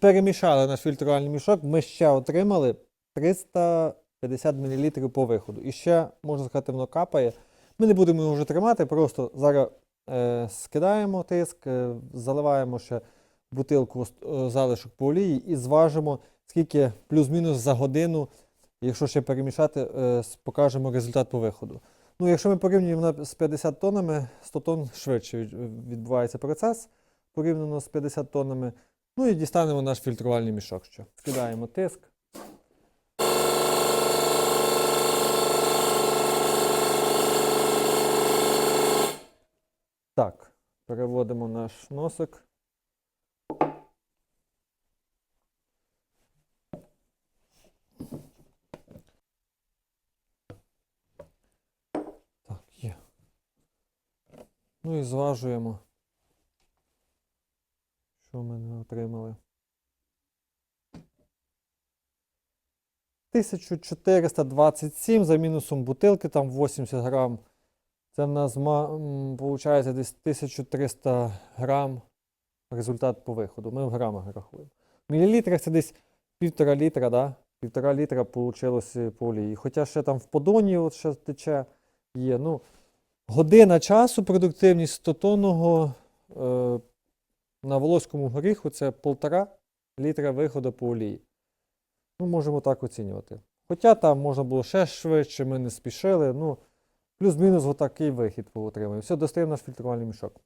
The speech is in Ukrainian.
перемішали наш фільтрувальний мішок, ми ще отримали 350 мл по виходу. І ще, можна сказати, воно капає. Ми не будемо його вже тримати, просто зараз е, скидаємо тиск, е, заливаємо ще бутилку е, залишок по олії і зважимо, скільки плюс-мінус за годину, якщо ще перемішати, е, покажемо результат по виходу. Ну, якщо ми порівнюємо з 50 тоннами, 100 тонн швидше відбувається процес порівняно з 50 тоннами. Ну і дістанемо наш фільтрувальний мішок. Ще. Скидаємо тиск. Так, переводимо наш носик. Так, є. Ну і зважуємо. Що ми не отримали? 1427 за мінусом бутилки, там 80 грам. Це в нас виходить десь 1300 грам результат по виходу. Ми в грамах рахуємо. В мілілітрах це десь півтора літра, да? Півтора літра вийшло по олії. Хоча ще там в подоні от ще тече є. Ну, година часу продуктивність 100 тонного е, на волоському горіху це полтора літра виходу по олії. Ну, можемо так оцінювати. Хоча там можна було ще швидше, ми не спішили. Ну, плюс-мінус отакий вихід отримаємо. Все, достаємо наш фільтрувальний мішок.